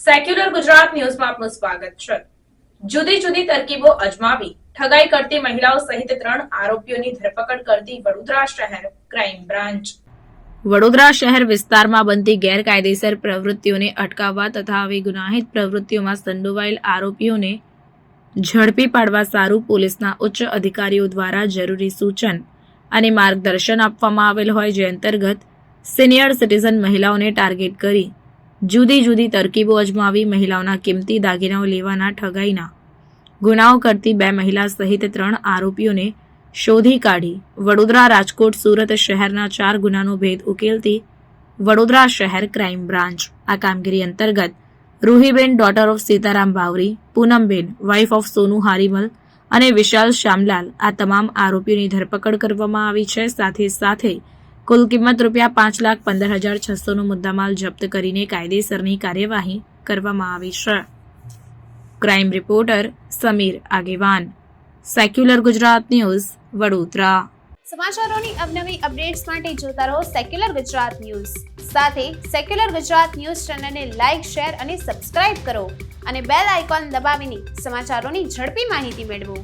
Secular Gujarat ન્યૂઝમાં આપનું સ્વાગત છે. જુદી જુદી તરકીબો અજમાવી, ઠગાઈ કરતી મહિલાઓ સહિત ત્રણ આરોપીઓની ધરપકડ કરતી વડોદરા શહેર ક્રાઇમ બ્રાન્ચ. વડોદરા શહેર વિસ્તારમાં બનતી ગેરકાયદેસર પ્રવૃત્તિઓને અટકાવવા તથા આવી ગુનાહિત પ્રવૃત્તિઓમાં સંડોવાયેલ આરોપીઓને ઝડપી પાડવા સારું પોલીસના ઉચ્ચ અધિકારીઓ દ્વારા જરૂરી સૂચન અને માર્ગદર્શન આપવામાં આવેલ હોય જે અંતર્ગત સિનિયર સિટીઝન મહિલાઓને ટાર્ગેટ કરી જુદી જુદી તરકીબો અજમાવી મહિલાઓના કિંમતી દાગીનાઓ લેવાના ઠગાઈના ગુનાઓ કરતી બે મહિલા સહિત ત્રણ આરોપીઓને શોધી કાઢી. વડોદરા રાજકોટ સુરત શહેરના ચાર ગુનાનો ભેદ ઉકેલતી વડોદરા શહેર ક્રાઇમ બ્રાન્ચ. આ કામગીરી અંતર્ગત Ruhiben daughter of Sitaram Bawri, Poonamben wife of Sonu Harimal અને વિશાલ શ્યામલાલ આ તમામ આરોપીઓની ધરપકડ કરવામાં આવી છે. સાથે સાથે કુલ કિંમત રૂપિયા પાંચ લાખ પંદર હજાર છસોનો મુદ્દામાલ જપ્ત કરીને કાયદેસરની કાર્યવાહી કરવામાં આવી છે. Crime reporter Sameer Agewan. Secular Gujarat news, Vadodara. સમાચારોની અવનવી અપડેટ્સ માટે જોતા રહો સેક્યુલર ગુજરાત ન્યૂઝ. સાથે સેક્યુલર ગુજરાત ન્યૂઝ ચેનલને લાઇક, શેર અને સબસ્ક્રાઇબ કરો અને બેલ આઇકોન દબાવીને સમાચારોની ઝડપી માહિતી મેળવો.